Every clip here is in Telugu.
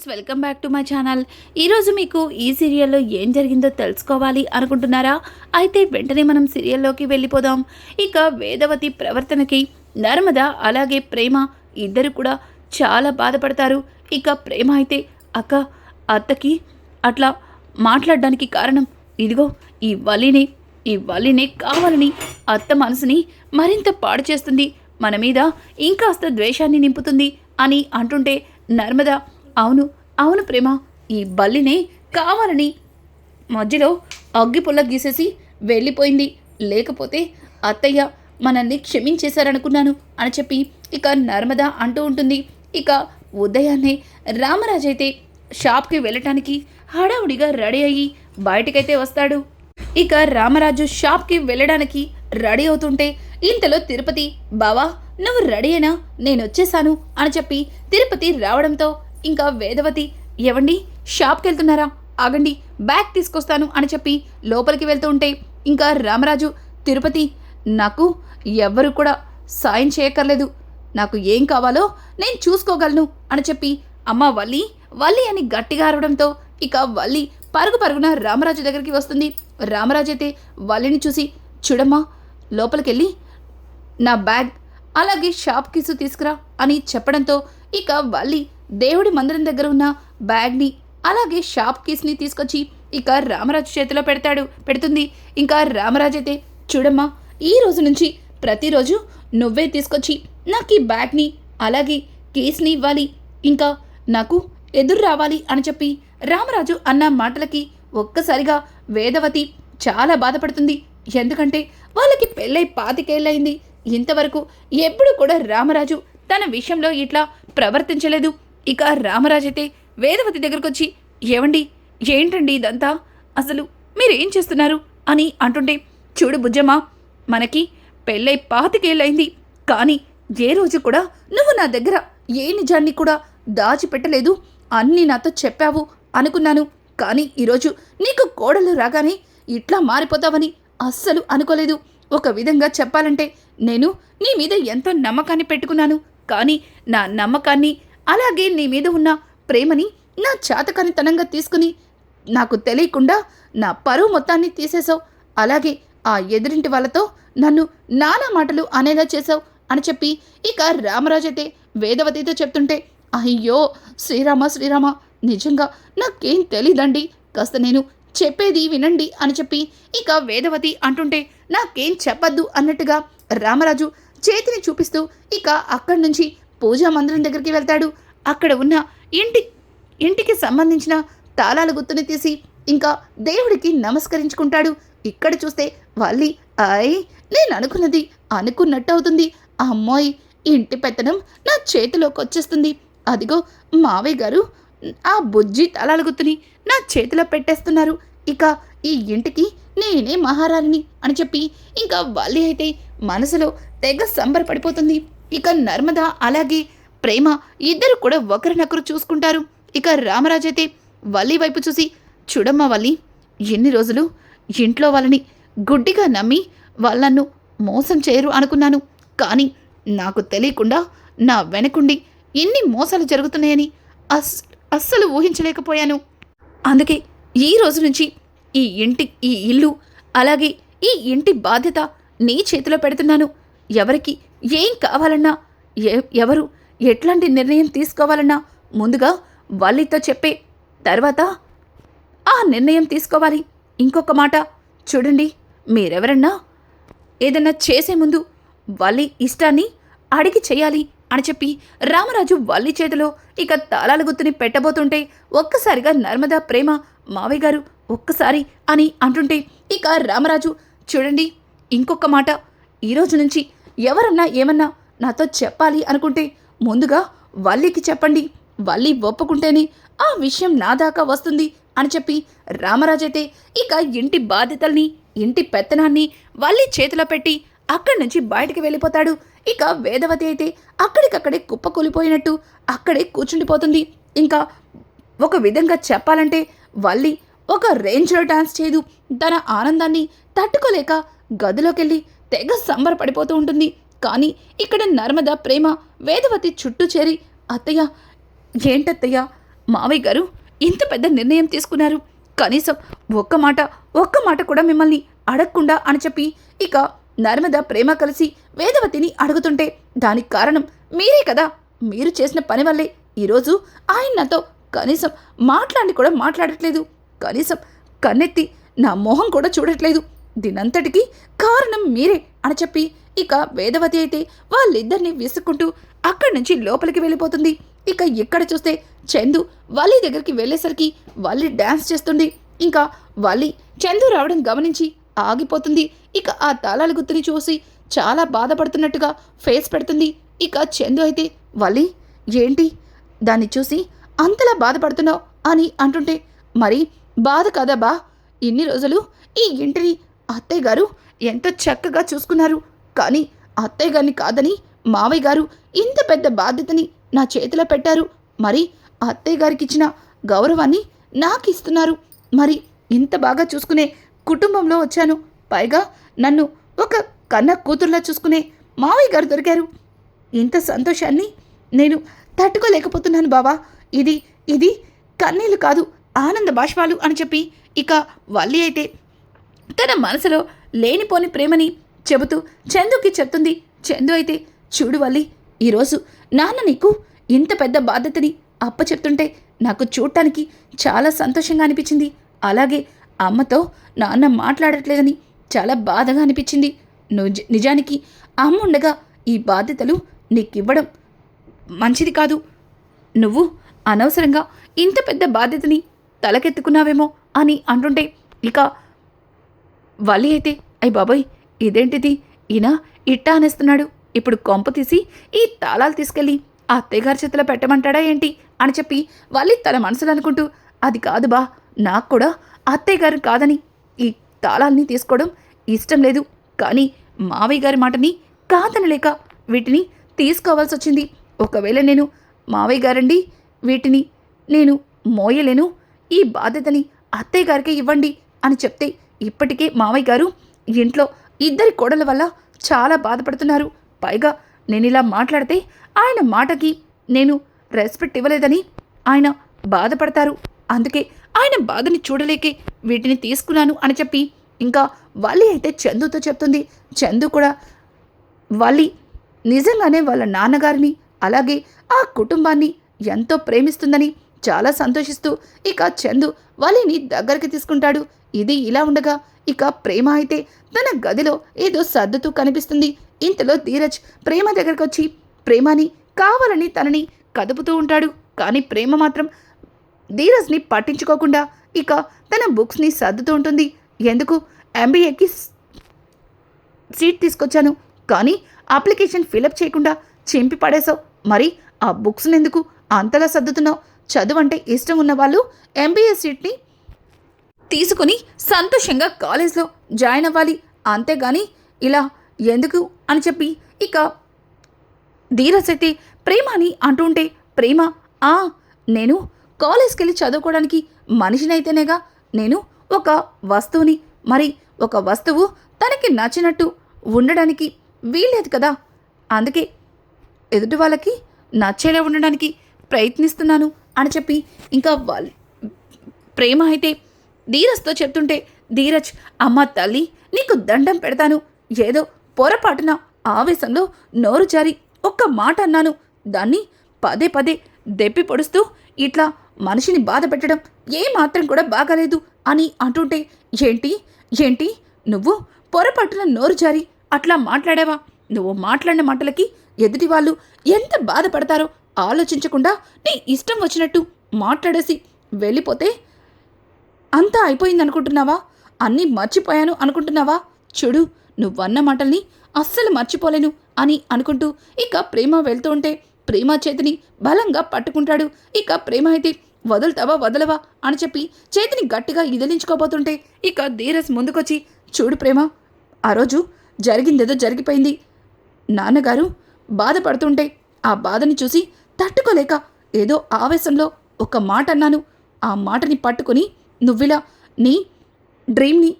Friends welcome back to my channel. ఈరోజు మీకు ఈ సీరియల్లో ఏం జరిగిందో తెలుసుకోవాలి అనుకుంటున్నారా? అయితే వెంటనే మనం సీరియల్లోకి వెళ్ళిపోదాం. ఇక వేదవతి ప్రవర్తనకి నర్మద అలాగే ప్రేమ ఇద్దరు కూడా చాలా బాధపడతారు. ఇక ప్రేమ అయితే అక్క అత్తకి అట్లా మాట్లాడడానికి కారణం ఇదిగో ఈ వలినే ఈ వలినే కావాలని అత్త మనసుని మరింత పాడు చేస్తుంది. మన మీద ఇంకాస్త ద్వేషాన్ని నింపుతుంది అని అంటుంటే నర్మద అవును అవును ప్రేమ. ఈ బల్లినే కావాలని మధ్యలో అగ్గిపుల్ల గీసేసి వెళ్ళిపోయింది. లేకపోతే అత్తయ్య మనల్ని క్షమించేశారనుకున్నాను అని చెప్పి ఇక నర్మద అంటూ ఉంటుంది. ఇక ఉదయాన్నే రామరాజు అయితే షాప్కి వెళ్ళటానికి హడావుడిగా రెడీ అయ్యి బయటకైతే వస్తాడు. ఇక రామరాజు షాప్కి వెళ్ళడానికి రెడీ అవుతుంటే ఇంతలో తిరుపతి బావా నువ్వు రెడీ అయినా నేను వచ్చేసాను అని చెప్పి తిరుపతి రావడంతో ఇంకా వేదవతి ఎవండి షాప్కి వెళ్తున్నారా ఆగండి బ్యాగ్ తీసుకొస్తాను అని చెప్పి లోపలికి వెళ్తూ ఉంటే ఇంకా రామరాజు తిరుపతి నాకు ఎవ్వరు కూడా సాయం చేయక్కర్లేదు. నాకు ఏం కావాలో నేను చూసుకోగలను అని చెప్పి అమ్మ వల్లి వల్లి అని గట్టిగా అరవడంతో ఇక వల్లి పరుగు పరుగున రామరాజు దగ్గరికి వస్తుంది. రామరాజు అయితే వల్లిని చూసి చూడమ్మా లోపలికెళ్ళి నా బ్యాగ్ అలాగే షాప్ కిసు తీసుకురా అని చెప్పడంతో ఇక వల్లి దేవుడి మందిరం దగ్గర ఉన్న బ్యాగ్ని అలాగే షాప్ కీస్ని తీసుకొచ్చి ఇక రామరాజు చేతిలో పెడతాడు పెడుతుంది. ఇంకా రామరాజు అయితే చూడమ్మా ఈ రోజు నుంచి ప్రతిరోజు నువ్వే తీసుకొచ్చి నాకు ఈ బ్యాగ్ని అలాగే కీస్ని ఇవ్వాలి. ఇంకా నాకు ఎదురు రావాలి అని చెప్పి రామరాజు అన్న మాటలకి ఒక్కసారిగా వేదవతి చాలా బాధపడుతుంది. ఎందుకంటే వాళ్ళకి పెళ్ళై పాతికేళ్ళయింది. ఇంతవరకు ఎప్పుడు కూడా రామరాజు తన విషయంలో ఇట్లా ప్రవర్తించలేదు. ఇక రామరాజు అయితే వేదవతి దగ్గరకొచ్చి ఏవండి? ఏంటండి ఇదంతా? అసలు మీరేం చేస్తున్నారు? అని అంటుంటే చూడు బుజ్జమ్మా మనకి పెళ్ళై పాతికేళ్ళైంది కానీ ఏ రోజు కూడా నువ్వు నా దగ్గర ఏ నిజాన్ని కూడా దాచిపెట్టలేదు. అన్నీ నాతో చెప్పావు అనుకున్నాను. కానీ ఈరోజు నీకు కోడలు రాగానే ఇట్లా మారిపోతావని అస్సలు అనుకోలేదు. ఒక విధంగా చెప్పాలంటే నేను నీ మీద ఎంతో నమ్మకాన్ని పెట్టుకున్నాను. కానీ నా నమ్మకాన్ని అలాగే నీ మీద ఉన్న ప్రేమని నా చేతకనితనంగా తీసుకుని నాకు తెలియకుండా నా పరువు మొత్తాన్ని తీసేశావు. అలాగే ఆ ఎదురింటి వాళ్ళతో నన్ను నానా మాటలు అనేలా చేశావు అని చెప్పి ఇక రామరాజు అయితే వేదవతితో చెప్తుంటే అయ్యో శ్రీరామ శ్రీరామ నిజంగా నాకేం తెలీదండి. కాస్త నేను చెప్పేది వినండి అని చెప్పి ఇక వేదవతి అంటుంటే నాకేం చెప్పద్దు అన్నట్టుగా రామరాజు చేతిని చూపిస్తూ ఇక అక్కడి నుంచి పూజా మందిరం దగ్గరికి వెళ్తాడు. అక్కడ ఉన్న ఇంటి ఇంటికి సంబంధించిన తాళాల గుర్తుని తీసి ఇంకా దేవుడికి నమస్కరించుకుంటాడు. ఇక్కడ చూస్తే వాళ్ళి ఆయ్ నేను అనుకున్నది అనుకున్నట్టు అవుతుంది. అమ్మాయి ఇంటి పెత్తనం నా చేతిలోకి వచ్చేస్తుంది. అదిగో మావయ్య గారు ఆ బుజ్జి తాళాల గుర్తుని నా చేతిలో పెట్టేస్తున్నారు. ఇక ఈ ఇంటికి నేనే మహారాణిని అని చెప్పి ఇంకా వల్లి అయితే మనసులో తెగ సంబరపడిపోతుంది. ఇక నర్మద అలాగే ప్రేమ ఇద్దరు కూడా ఒకరినొకరు చూసుకుంటారు. ఇక రామరాజైతే వల్లి వైపు చూసి చూడమ్మా వల్లి ఎన్ని రోజులు ఇంట్లో వాళ్ళని గుడ్డిగా నమ్మి వాళ్ళను మోసం చేయరు అనుకున్నాను. కానీ నాకు తెలియకుండా నా వెనకుండి ఎన్ని మోసాలు జరుగుతున్నాయని అస్ అస్సలు ఊహించలేకపోయాను. అందుకే ఈ రోజు నుంచి ఈ ఇంటి ఈ ఇల్లు అలాగే ఈ ఇంటి బాధ్యత నీ చేతిలో పెడుతున్నాను. ఎవరికి ఏం కావాలన్నా ఎ- ఎవరు ఎట్లాంటి నిర్ణయం తీసుకోవాలన్నా ముందుగా వాళ్ళతో చెప్పే. తర్వాత ఆ నిర్ణయం తీసుకోవాలి. ఇంకొక మాట చూడండి మీరెవరన్నా ఏదన్నా చేసే ముందు వాళ్ళ ఇష్టాన్ని అడిగి చేయాలి అని చెప్పి రామరాజు వల్లి చేతిలో ఇక తాళాల గుర్తుని పెట్టబోతుంటే ఒక్కసారిగా నర్మదా ప్రేమ మావయ్య గారు ఒక్కసారి అని అంటుంటే ఇక రామరాజు చూడండి ఇంకొక మాట ఈరోజు నుంచి ఎవరన్నా ఏమన్నా నాతో చెప్పాలి అనుకుంటే ముందుగా వల్లికి చెప్పండి. వల్లి ఒప్పుకుంటేనే ఆ విషయం నా దాకా వస్తుంది అని చెప్పి రామరాజైతే ఇక ఇంటి బాధ్యతల్ని ఇంటి పెత్తనాన్ని వల్లి చేతిలో పెట్టి అక్కడి నుంచి బయటికి వెళ్ళిపోతాడు. ఇక వేదవతి అయితే అక్కడికక్కడే కుప్పకూలిపోయినట్టు అక్కడే కూర్చుండిపోతుంది. ఇంకా ఒక విధంగా చెప్పాలంటే వల్లి ఒక రేంజ్లో డాన్స్ చేయదు. తన ఆనందాన్ని తట్టుకోలేక గదిలోకెళ్ళి తెగ సంబరపడిపోతూ ఉంటుంది. కానీ ఇక్కడ నర్మద ప్రేమ వేదవతి చుట్టూ చేరి అత్తయ్య ఏంటత్తయ్య మావయ్య గారు ఇంత పెద్ద నిర్ణయం తీసుకున్నారు. కనీసం ఒక్క మాట ఒక్క మాట కూడా మిమ్మల్ని అడగకుండా అని చెప్పి ఇక నర్మద ప్రేమ కలిసి వేదవతిని అడుగుతుంటే దానికి కారణం మీరే కదా. మీరు చేసిన పని వల్లే ఈరోజు ఆయన నాతో కనీసం మాట్లాడి కూడా మాట్లాడట్లేదు. కనీసం కన్నెత్తి నా మొహం కూడా చూడట్లేదు. దీనంతటికీ కారణం మీరే అని చెప్పి ఇక వేదవతి అయితే వాళ్ళిద్దరిని విసుక్కుంటూ అక్కడి నుంచి లోపలికి వెళ్ళిపోతుంది. ఇక ఇక్కడ చూస్తే చందు వల్లి దగ్గరికి వెళ్ళేసరికి వల్లి డ్యాన్స్ చేస్తుంది. ఇంకా వల్లి చందు రావడం గమనించి ఆగిపోతుంది. ఇక ఆ తాళాల గుర్తుని చూసి చాలా బాధపడుతున్నట్టుగా ఫేస్ పెడుతుంది. ఇక చందు అయితే వల్లి ఏంటి? దాన్ని చూసి అంతలా బాధపడుతున్నావు? అని అంటుంటే మరి బాధ కదా బా? ఇన్ని రోజులు ఈ ఇంటిని అత్తయ్య గారు ఎంత చక్కగా చూసుకున్నారు. కానీ అత్తయ్య గారిని కాదని మావయ్య గారు ఇంత పెద్ద బాధ్యతని నా చేతిలో పెట్టారు. మరి అత్తయ్య గారికి ఇచ్చిన గౌరవాన్ని నాకు ఇస్తున్నారు. మరి ఇంత బాగా చూసుకునే కుటుంబంలో వచ్చాను. పైగా నన్ను ఒక కన్న కూతుర్లా చూసుకునే మావయ్య గారు దొరికారు. ఇంత సంతోషాన్ని నేను తట్టుకోలేకపోతున్నాను బావా. ఇది ఇది కన్నీళ్ళు కాదు ఆనంద బాష్పాలు అని చెప్పి ఇక వల్లి అయితే తన మనసులో లేనిపోని ప్రేమని చెబుతూ చందుకి చెప్తుంది చందు అయితే చూడు వల్లి ఈరోజు నాన్న నీకు ఇంత పెద్ద బాధ్యతని అప్పచెప్తుంటే నాకు చూడటానికి చాలా సంతోషంగా అనిపించింది. అలాగే అమ్మతో నాన్న మాట్లాడట్లేదని చాలా బాధగా అనిపించింది. నువ్వు నిజానికి అమ్మ ఉండగా ఈ బాధ్యతలు నీకివ్వడం మంచిది కాదు. నువ్వు అనవసరంగా ఇంత పెద్ద బాధ్యతని తలకెత్తుకున్నావేమో అని అంటుంటే ఇక వలి అయితే అయ్యి బాబాయ్ ఇదేంటిది? ఈయన ఇట్టా అనేస్తున్నాడు. ఇప్పుడు కొంప తీసి ఈ తాళాలు తీసుకెళ్ళి ఆ అత్తయ్యగారి చేతిలో పెట్టమంటాడా ఏంటి అని చెప్పి వల్లి తన మనసులో అనుకుంటూ అది కాదు బా నాకు కూడా అత్తయ్య గారు కాదని ఈ తాళాల్ని తీసుకోవడం ఇష్టం లేదు. కానీ మావయ్య గారి మాటని కాదనలేక వీటిని తీసుకోవాల్సి వచ్చింది. ఒకవేళ నేను మావయ్య గారండి వీటిని నేను మోయలేను ఈ బాధ్యతని అత్తయ్య గారికే ఇవ్వండి అని చెప్తే ఇప్పటికే మావయ్య గారు ఇంట్లో ఇద్దరి కోడల వల్ల చాలా బాధపడుతున్నారు. పైగా నేను ఇలా మాట్లాడితే ఆయన మాటకి నేను రెస్పెక్ట్ ఇవ్వలేదని ఆయన బాధపడతారు. అందుకే ఆయన బాధని చూడలేకే వీటిని తీసుకున్నాను అని చెప్పి ఇంకా వల్లి అయితే చందుతో చెప్తుంది. చందు కూడా వల్లి నిజంగానే వాళ్ళ నాన్నగారిని అలాగే ఆ కుటుంబాన్ని ఎంతో ప్రేమిస్తుందని చాలా సంతోషిస్తూ ఇక చందు వలిని దగ్గరికి తీసుకుంటాడు. ఇది ఇలా ఉండగా ఇక ప్రేమ అయితే తన గదిలో ఏదో సర్దుతూ కనిపిస్తుంది. ఇంతలో ధీరజ్ ప్రేమ దగ్గరకు వచ్చి ప్రేమని కావాలని తనని కదుపుతూ ఉంటాడు. కానీ ప్రేమ మాత్రం ధీరజ్ని పట్టించుకోకుండా ఇక తన బుక్స్ని సర్దుతూ ఉంటుంది. ఎందుకు? ఎంబీఏకి సీట్ తీసుకొచ్చాను. కానీ అప్లికేషన్ ఫిలప్ చేయకుండా చింపి పడేశావు. మరి ఆ బుక్స్ని ఎందుకు అంతలా సర్దుతున్నావు? చదువు అంటే ఇష్టం ఉన్న వాళ్ళు ఎంబీఏ సీట్ని తీసుకుని సంతోషంగా కాలేజ్లో జాయిన్ అవ్వాలి. అంతేగాని ఇలా ఎందుకు అని చెప్పి ఇక ధీరస్ అయితే ప్రేమ అని అంటుంటే ప్రేమ ఆ నేను కాలేజ్కి వెళ్ళి చదువుకోవడానికి మనిషినైతేనేగా నేను ఒక వస్తువుని మరి ఒక వస్తువు తనకి నచ్చినట్టు ఉండడానికి వీల్లేదు కదా. అందుకే ఎదుటి వాళ్ళకి నచ్చేలా ఉండడానికి ప్రయత్నిస్తున్నాను. అని చెప్పి ఇంకా వాళ్ళ ప్రేమ అయితే ధీరజ్తో చెప్తుంటే ధీరజ్ అమ్మ తల్లి నీకు దండం పెడతాను. ఏదో పొరపాటున ఆవేశంలో నోరు జారి ఒక్క మాట అన్నాను. దాన్ని పదే పదే దెప్పి పొడుస్తూ ఇట్లా మనిషిని బాధ పెట్టడం ఏ మాత్రం కూడా బాగాలేదు అని అంటుంటే ఏంటి? ఏంటి? నువ్వు పొరపాటున నోరు జారి అట్లా మాట్లాడావా? నువ్వు మాట్లాడిన మాటలకి ఎదుటి వాళ్ళు ఎంత బాధపడతారో ఆలోచించకుండా నీ ఇష్టం వచ్చినట్టు మాట్లాడేసి వెళ్ళిపోతే అంతా అయిపోయింది అనుకుంటున్నావా అన్నీ మర్చిపోయాను అనుకుంటున్నావా? చూడు నువ్వన్న మాటల్ని అస్సలు మర్చిపోలేను అని అనుకుంటూ ఇక ప్రేమ వెళ్తూ ఉంటే ప్రేమ చేతిని బలంగా పట్టుకుంటాడు. ఇక ప్రేమ అయితే వదులుతావా వదలవా అని చెప్పి చేతిని గట్టిగా ఇదిలించుకోబోతుంటే ఇక ధీరస్ ముందుకొచ్చి చూడు ప్రేమ ఆ రోజు జరిగిందేదో జరిగిపోయింది. నాన్నగారు బాధపడుతుంటే ఆ బాధని చూసి తట్టుకోలేక ఏదో ఆవేశంలో ఒక మాట అన్నాను ఆ మాటని పట్టుకుని నువ్విలా నీ డ్రీమ్ని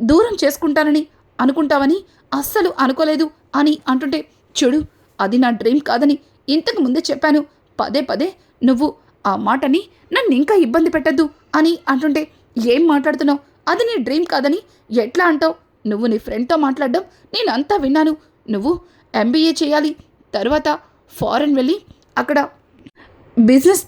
దూరం చేసుకుంటానని అనుకుంటావని అస్సలు అనుకోలేదు అని అంటుంటే చూడు అది నా డ్రీమ్ కాదని ఇంతకు ముందే చెప్పాను. పదే పదే నువ్వు ఆ మాటని నన్ను ఇంకా ఇబ్బంది పెట్టద్దు అని అంటుంటే ఏం మాట్లాడుతున్నావు? అది నీ డ్రీమ్ కాదని ఎట్లా అంటావు? నువ్వు నీ ఫ్రెండ్తో మాట్లాడడం నేను అంతా విన్నాను. నువ్వు ఎంబీఏ చేయాలి తర్వాత ఫారెన్ వెళ్ళి అక్కడ బిజినెస్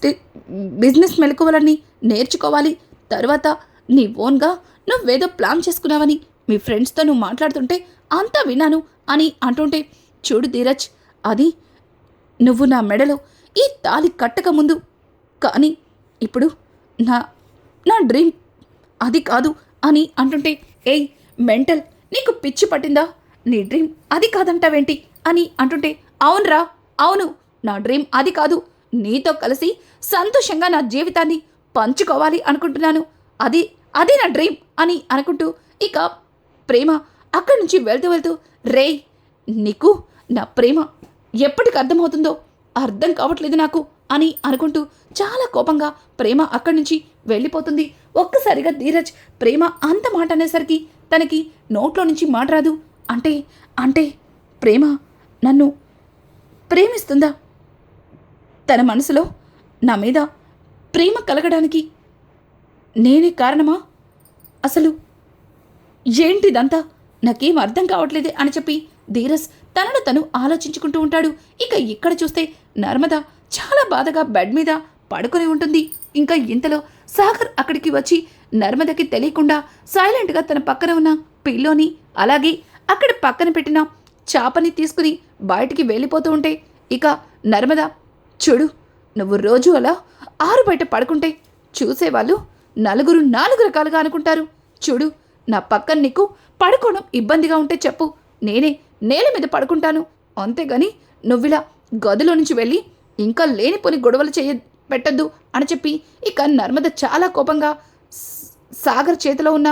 బిజినెస్ మెలకువలన్నీ నేర్చుకోవాలి. తర్వాత నీ ఓన్గా నువ్వేదో ప్లాన్ చేసుకున్నావని మీ ఫ్రెండ్స్తో నువ్వు మాట్లాడుతుంటే అంతా విన్నాను అని అంటుంటే చూడు ధీరజ్ అది నువ్వు నా మెడలో ఈ తాలి కట్టక ముందు కానీ ఇప్పుడు నా నా డ్రీమ్ అది కాదు అని అంటుంటే ఏయ్ మెంటల్ నీకు పిచ్చి పట్టిందా? నీ డ్రీమ్ అది కాదంటావేంటి? అని అంటుంటే అవునరా అవును. నా డ్రీమ్ అది కాదు. నీతో కలిసి సంతోషంగా నా జీవితాన్ని పంచుకోవాలి అనుకుంటున్నాను. అది అదే నా డ్రీమ్ అని అనుకుంటూ ఇక ప్రేమ అక్కడి నుంచి వెళ్తూ వెళ్తూ రే నీకు నా ప్రేమ ఎప్పటికి అర్థమవుతుందో అర్థం కావట్లేదు నాకు అని అనుకుంటూ చాలా కోపంగా ప్రేమ అక్కడి నుంచి వెళ్ళిపోతుంది. ఒక్కసారిగా ధీరజ్ ప్రేమ అంత మాట అనేసరికి తనకి నోట్లో నుంచి మాట రాదు. అంటే అంటే ప్రేమ నన్ను ప్రేమిస్తుందా? తన మనసులో నా మీద ప్రేమ కలగడానికి నేనే కారణమా? అసలు ఏంటిదంతా? నాకేం అర్థం కావట్లేదే అని చెప్పి ధీరస్ తనను తను ఆలోచించుకుంటూ ఉంటాడు. ఇక ఇక్కడ చూస్తే నర్మద చాలా బాధగా బెడ్ మీద పడుకొని ఉంటుంది. ఇంకా ఇంతలో సాగర్ అక్కడికి వచ్చి నర్మదకి తెలియకుండా సైలెంట్గా తన పక్కన ఉన్న పిల్లోని అలాగే అక్కడ పక్కన పెట్టిన చాపని తీసుకుని బయటికి వెళ్ళిపోతూ ఉంటే ఇక నర్మద చూడు నువ్వు రోజు అలా ఆరు బయట పడుకుంటే చూసేవాళ్ళు నలుగురు నాలుగు రకాలుగా అనుకుంటారు. చూడు నా పక్కన నీకు పడుకోవడం ఇబ్బందిగా ఉంటే చెప్పు. నేనే నేల మీద పడుకుంటాను. అంతేగాని నువ్విలా గదిలో నుంచి వెళ్ళి ఇంకా లేనిపోని గొడవలు చేయ పెట్టద్దు అని చెప్పి ఇక నర్మద చాలా కోపంగా సాగర్ చేతిలో ఉన్న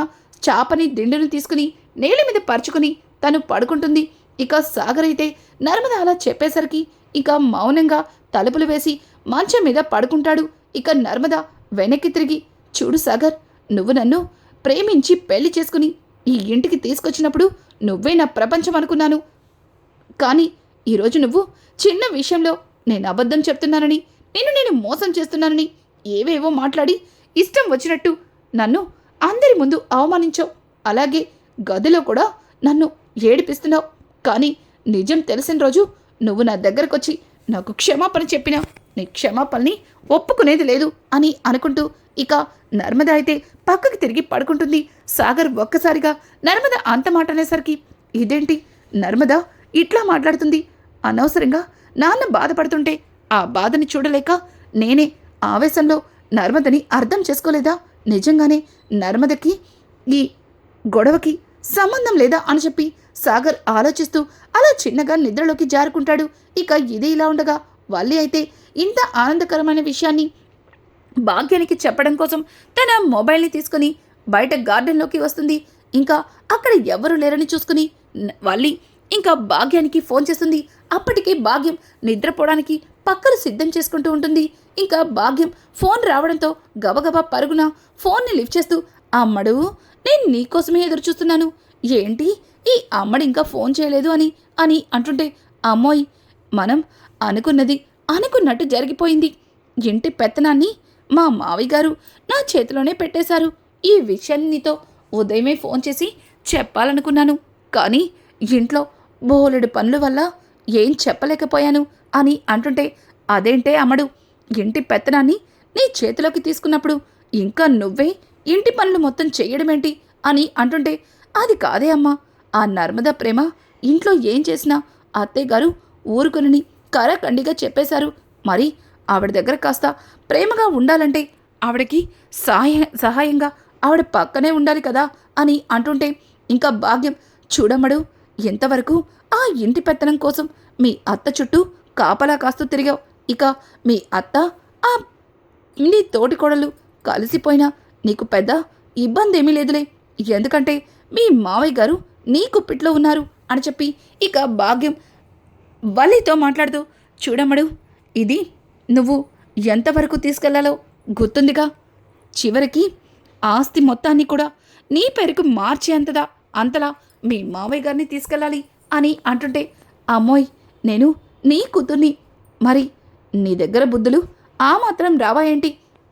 చాపని దిండును తీసుకుని నేల మీద పరుచుకుని తను పడుకుంటుంది. ఇక సాగర్ అయితే నర్మద అలా చెప్పేసరికి ఇక మౌనంగా తలుపులు వేసి మంచం మీద పడుకుంటాడు. ఇక నర్మద వెనక్కి తిరిగి చూడు సాగర్ నువ్వు నన్ను ప్రేమించి పెళ్ళి చేసుకుని ఈ ఇంటికి తీసుకొచ్చినప్పుడు నువ్వే నా ప్రపంచం అనుకున్నాను. కానీ ఈరోజు నువ్వు చిన్న విషయంలో నేను అబద్ధం చెప్తున్నానని నిన్ను నేను మోసం చేస్తున్నానని ఏవేవో మాట్లాడి ఇష్టం వచ్చినట్టు నన్ను అందరి ముందు అవమానించావు. అలాగే గదిలో కూడా నన్ను ఏడిపిస్తున్నావు. కానీ నిజం తెలిసిన రోజు నువ్వు నా దగ్గరకొచ్చి నాకు క్షమాపణ చెప్పినా నీ క్షమాపణని ఒప్పుకునేది లేదు అని అనుకుంటూ ఇక నర్మద అయితే పక్కకి తిరిగి పడుకుంటుంది. సాగర్ ఒక్కసారిగా నర్మద అంత మాట అనేసరికి ఇదేంటి? నర్మద ఇట్లా మాట్లాడుతుంది. అనవసరంగా నాన్న బాధపడుతుంటే ఆ బాధని చూడలేక నేనే ఆవేశంలో నర్మదని అర్థం చేసుకోలేదా? నిజంగానే నర్మదకి ఈ గొడవకి సంబంధం లేదా అని చెప్పి సాగర్ ఆలోచిస్తూ అలా చిన్నగా నిద్రలోకి జారుకుంటాడు. ఇక ఇది ఇలా ఉండగా వల్లి అయితే ఇంత ఆనందకరమైన విషయాన్ని భాగ్యానికి చెప్పడం కోసం తన మొబైల్ని తీసుకుని బయట గార్డెన్లోకి వస్తుంది. ఇంకా అక్కడ ఎవరు లేరని చూసుకుని వల్లి ఇంకా భాగ్యానికి ఫోన్ చేస్తుంది. అప్పటికే భాగ్యం నిద్రపోవడానికి పక్కలు సిద్ధం చేసుకుంటూ ఉంటుంది. ఇంకా భాగ్యం ఫోన్ రావడంతో గబగబా పరుగున ఫోన్ని లిఫ్ట్ చేస్తూ అమ్మడు నేను నీకోసమే ఎదురు చూస్తున్నాను. ఏంటి? ఈ అమ్మడు ఇంకా ఫోన్ చేయలేదు అని అని అంటుంటే అమ్మోయ్ మనం అనుకున్నది అనుకున్నట్టు జరిగిపోయింది. ఇంటి పెత్తనాన్ని మా మావి గారు నా చేతిలోనే పెట్టేశారు. ఈ విషయాన్ని నీతో ఉదయమే ఫోన్ చేసి చెప్పాలనుకున్నాను. కానీ ఇంట్లో బోలెడు పనుల వల్ల ఏం చెప్పలేకపోయాను అని అంటుంటే అదేంటే అమ్మడు ఇంటి పెత్తనాన్ని నీ చేతిలోకి తీసుకున్నప్పుడు ఇంకా నువ్వే ఇంటి పనులు మొత్తం చెయ్యడమేంటి అని అంటుంటే అది కాదే అమ్మా. ఆ నర్మద ప్రేమ ఇంట్లో ఏం చేసినా అత్తయ్య గారు ఊరుకునని కరకండిగా చెప్పేశారు. మరి ఆవిడ దగ్గర కాస్త ప్రేమగా ఉండాలంటే ఆవిడకి సహాయ సహాయంగా ఆవిడ పక్కనే ఉండాలి కదా అని అంటుంటే ఇంకా భాగ్యం చూడమ్మడు. ఎంతవరకు ఆ ఇంటి పెత్తనం కోసం మీ అత్త చుట్టూ కాపలా కాస్తూ తిరిగావు. ఇక మీ అత్త ఆ నీ తోటికోడలు కలిసిపోయినా నీకు పెద్ద ఇబ్బంది ఏమీ లేదులే. ఎందుకంటే మీ మావయ్య గారు నీ కుప్పిట్లో ఉన్నారు అని చెప్పి ఇక భాగ్యం వల్లితో మాట్లాడుతూ చూడమ్మడు ఇది నువ్వు ఎంతవరకు తీసుకెళ్ళాలో గుర్తుందిగా? చివరికి ఆస్తి మొత్తాన్ని కూడా నీ పేరుకు మార్చేంతదా అంతలా మీ మావయ్య గారిని తీసుకెళ్ళాలి అని అంటుంటే అమ్మోయ్ నేను నీ కూతుర్ని. మరి నీ దగ్గర బుద్ధులు ఆ మాత్రం రావా ఏంటి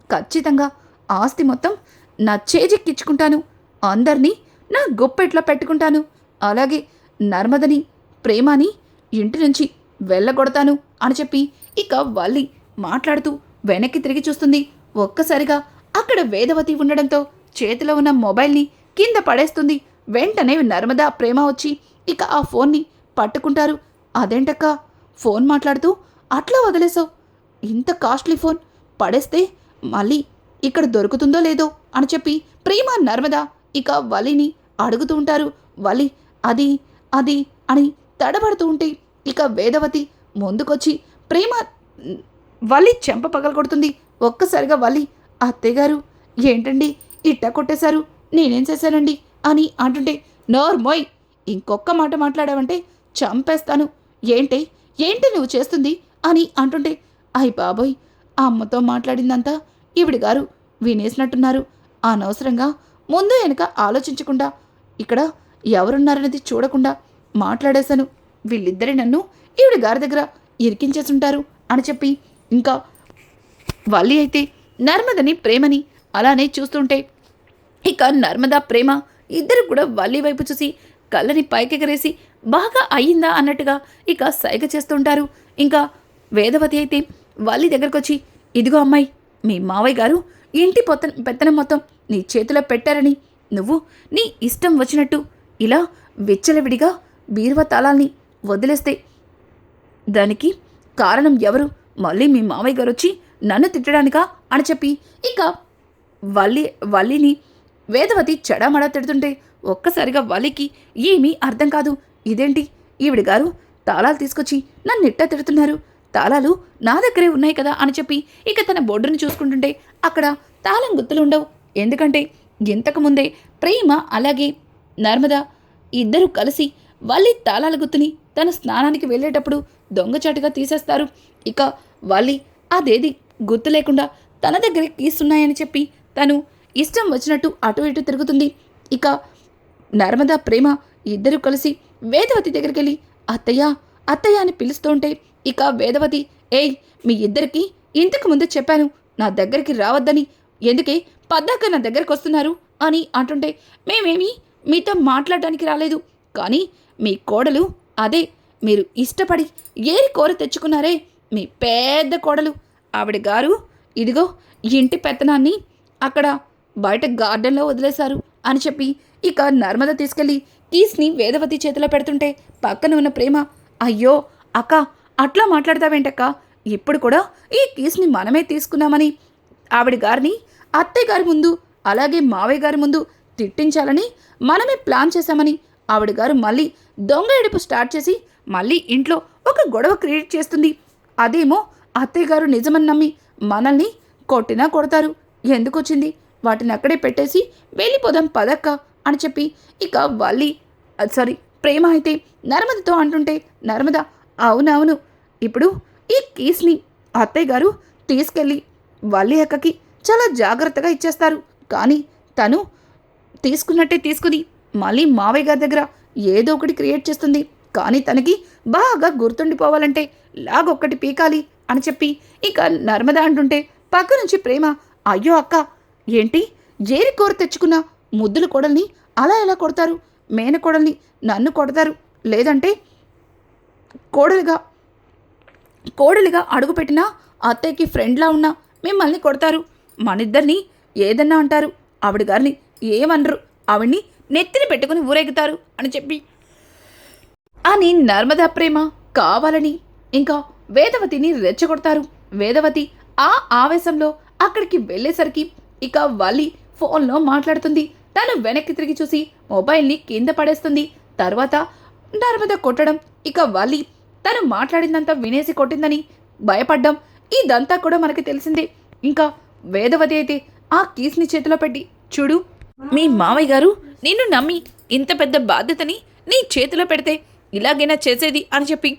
ఖచ్చితంగా ఆస్తి మొత్తం నా చేజిక్కించుకుంటాను అందరినీ నా గుప్పెట్లో పెట్టుకుంటాను. అలాగే నర్మదని ప్రేమని ఇంటి నుంచి వెళ్ళగొడతాను అని చెప్పి ఇక వల్లి మాట్లాడుతూ వెనక్కి తిరిగి చూస్తుంది. ఒక్కసారిగా అక్కడ వేదవతి ఉండడంతో చేతిలో ఉన్న మొబైల్ని కింద పడేస్తుంది. వెంటనే నర్మదా ప్రేమ వచ్చి ఇక ఆ ఫోన్ని పట్టుకుంటారు. అదేంటక్క? ఫోన్ మాట్లాడుతూ అట్లా వదిలేసావు? ఇంత కాస్ట్లీ ఫోన్ పడేస్తే మళ్ళీ ఇక్కడ దొరుకుతుందో లేదో అని చెప్పి ప్రేమ నర్మదా ఇక వలిని అడుగుతూ ఉంటారు. వలి అది అది అని తడబడుతూ ఉంటే ఇక వేదవతి ముందుకొచ్చి ప్రేమ వలి చెంప పగలగొడుతుంది ఒక్కసారిగా వలి అత్తయ్యగారు ఏంటండి ఇట్ట కొట్టేశారు? నేనేం చేశానండి? అని అంటుంటే నోర్మోయ్ ఇంకొక మాట మాట్లాడావంటే చంపేస్తాను. ఏంటి ఏంటి నువ్వు చేస్తుంది? అని అంటుంటే అయ్ బాబోయ్ ఆ అమ్మతో మాట్లాడిందంతా ఈవిడి గారు వినేసినట్టున్నారు. అనవసరంగా ముందు వెనుక ఆలోచించకుండా ఇక్కడ ఎవరున్నారనేది చూడకుండా మాట్లాడేశాను. వీళ్ళిద్దరి నన్ను ఈవిడ గారి దగ్గర ఇరికించేసుంటారు అని చెప్పి ఇంకా వల్లి అయితే నర్మదని ప్రేమని అలానే చూస్తుంటే ఇక నర్మదా ప్రేమ ఇద్దరు కూడా వల్లి వైపు చూసి కళ్ళని పైకెగరేసి బాగా అయ్యిందా అన్నట్టుగా ఇక సైగ చేస్తుంటారు. ఇంకా వేదవతి అయితే వల్లి దగ్గరకు వచ్చి ఇదిగో అమ్మాయి మీ మావయ్య గారు ఇంటి పొత్త పెత్తనం మొత్తం నీ చేతిలో పెట్టారని. నువ్వు నీ ఇష్టం వచ్చినట్టు ఇలా విచ్చలవిడిగా బీరువా తాళాల్ని వదిలేస్తే దానికి కారణం ఎవరు? మళ్ళీ మీ మామయ్య గారు వచ్చి నన్ను తిట్టడానికా? అని చెప్పి ఇక వల్లి వల్లిని వేదవతి చెడామడా తిడుతుంటే ఒక్కసారిగా వల్లికి ఏమీ అర్థం కాదు. ఇదేంటి? ఈవిడ గారు తాళాలు తీసుకొచ్చి నన్ను ఇట్టా తిడుతున్నారు? తాళాలు నా దగ్గరే ఉన్నాయి కదా అని చెప్పి ఇక తన బోర్డును చూసుకుంటుంటే అక్కడ తాళం గుర్తులు ఉండవు. ఎందుకంటే ఇంతకు ముందే ప్రేమ అలాగే నర్మద ఇద్దరు కలిసి వాళ్ళి తాళాల గుర్తుని తన స్నానానికి వెళ్ళేటప్పుడు దొంగచాటుగా తీసేస్తారు. ఇక వాళ్ళి అదేది గుర్తు లేకుండా తన దగ్గర కీస్తున్నాయని చెప్పి తను ఇష్టం వచ్చినట్టు అటు ఇటు తిరుగుతుంది. ఇక నర్మదా ప్రేమ ఇద్దరు కలిసి వేదవతి దగ్గరికి వెళ్ళి అత్తయ్య అత్తయ్య అని పిలుస్తుంటే ఇక వేదవతి ఏయ్ మీ ఇద్దరికి ఇంతకు ముందు చెప్పాను నా దగ్గరికి రావద్దని ఎందుకే పద్దాక నా దగ్గరకు వస్తున్నారు అని అంటుంటే మేమేమి మీతో మాట్లాడడానికి రాలేదు. కానీ మీ కోడలు అదే మీరు ఇష్టపడి ఏరి కోర తెచ్చుకున్నారే మీ పెద్ద కోడలు. ఆవిడ గారు ఇదిగో ఇంటి పెత్తనాన్ని అక్కడ బయట గార్డెన్లో వదిలేశారు అని చెప్పి ఇక నర్మద తీసుకెళ్ళి కీస్ని వేదవతి చేతిలో పెడుతుంటే పక్కన ఉన్న ప్రేమ అయ్యో అక్క అట్లా మాట్లాడతావేంటక్క? ఇప్పుడు కూడా ఈ కేసుని మనమే తీసుకున్నామని. ఆవిడ గారిని అత్తయ్య గారి ముందు అలాగే మావయ్య గారి ముందు తిట్టించాలని మనమే ప్లాన్ చేశామని ఆవిడ గారు మళ్ళీ దొంగ ఎడుపు స్టార్ట్ చేసి మళ్ళీ ఇంట్లో ఒక గొడవ క్రియేట్ చేస్తుంది. అదేమో అత్తయ్య గారు నిజమని నమ్మి మనల్ని కొట్టినా కొడతారు. ఎందుకొచ్చింది? వాటిని అక్కడే పెట్టేసి వెళ్ళిపోదాం పదక్క అని చెప్పి ఇక వల్లి సారీ ప్రేమ అయితే నర్మదతో అంటుంటే నర్మద అవునవును ఇప్పుడు ఈ కీస్ని అత్తయ్య గారు తీసుకెళ్ళి వల్లి అక్కకి చాలా జాగ్రత్తగా ఇచ్చేస్తారు. కానీ తను తీసుకున్నట్టే తీసుకుని మళ్ళీ మావయ్య గారి దగ్గర ఏదో ఒకటి క్రియేట్ చేస్తుంది. కానీ తనకి బాగా గుర్తుండిపోవాలంటే లాగొక్కటి పీకాలి అని చెప్పి ఇక నర్మద అంటుంటే పక్క నుంచి ప్రేమ అయ్యో అక్క ఏంటి? ఏరి కూర తెచ్చుకున్న ముద్దుల కొడల్ని అలా ఎలా కొడతారు? మేనకోడల్ని నన్ను కొడతారు? లేదంటే కోడలుగా కోడలిగా అడుగుపెట్టిన అత్తయ్యకి ఫ్రెండ్లా ఉన్న మిమ్మల్ని కొడతారు. మనిద్దరిని ఏదన్నా అంటారు. ఆవిడ గారిని ఏమనరు. ఆవిడ్ని నెత్తిని పెట్టుకుని ఊరేగుతారు అని చెప్పి. అని నర్మదా ప్రేమ కావాలని ఇంకా వేదవతిని రెచ్చగొడతారు. వేదవతి ఆ ఆవేశంలో అక్కడికి వెళ్ళేసరికి ఇక వల్లి ఫోన్లో మాట్లాడుతుంది. తను వెనక్కి తిరిగి చూసి మొబైల్ని కింద పడేస్తుంది. తర్వాత నర్మద కొట్టడం ఇక వల్లి తను మాట్లాడిందంతా వినేసి కొట్టిందని భయపడ్డం. ఇదంతా కూడా మనకి తెలిసిందే. ఇంకా వేదవతి అయితే ఆ కీస్ని చేతిలో పెట్టి చూడు మీ మావయ్య గారు నిన్ను నమ్మి ఇంత పెద్ద బాధ్యతని నీ చేతిలో పెడితే ఇలాగైనా చేసేది అని చెప్పి.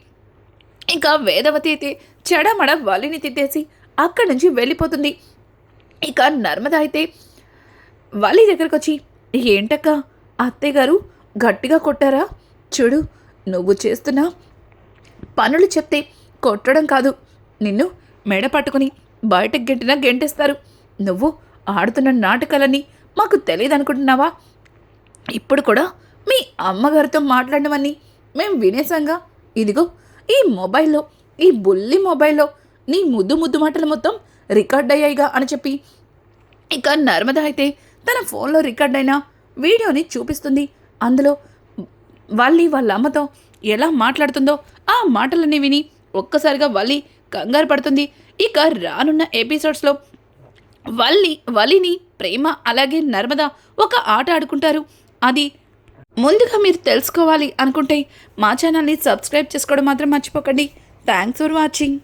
ఇంకా వేదవతి అయితే చెడమడ వలిని తిట్టేసి అక్కడి నుంచి వెళ్ళిపోతుంది. ఇక నర్మద అయితే వాలి దగ్గరకు వచ్చి ఏంటక్క అత్తయ్య గారు గట్టిగా కొట్టారా? చూడు నువ్వు చేస్తున్నా పనులు చెప్తే కొట్టడం కాదు. నిన్ను మెడ పట్టుకుని బయటకు గెంటినా గెంటేస్తారు. నువ్వు ఆడుతున్న నాటకాలని మాకు తెలియదు అనుకుంటున్నావా ఇప్పుడు కూడా మీ అమ్మగారితో మాట్లాడమని మేము వినేసాంగా ఇదిగో ఈ మొబైల్లో ఈ బుల్లి మొబైల్లో నీ ముద్దు ముద్దు మాటలు మొత్తం రికార్డ్ అయ్యాయిగా అని చెప్పి. ఇక నర్మద అయితే తన ఫోన్లో రికార్డ్ అయిన వీడియోని చూపిస్తుంది. అందులో వాళ్ళి వాళ్ళ అమ్మతో ఎలా మాట్లాడుతుందో ఆ మాటలన్నీ విని ఒక్కసారిగా వల్లి కంగారు పడుతుంది. ఇక రానున్న ఎపిసోడ్స్లో వల్లి వలిని ప్రేమ అలాగే నర్మద ఒక ఆట ఆడుకుంటారు. అది ముందుగా మీరు తెలుసుకోవాలి అనుకుంటే మా ఛానల్ని సబ్స్క్రైబ్ చేసుకోవడం మాత్రం మర్చిపోకండి. Thanks for watching.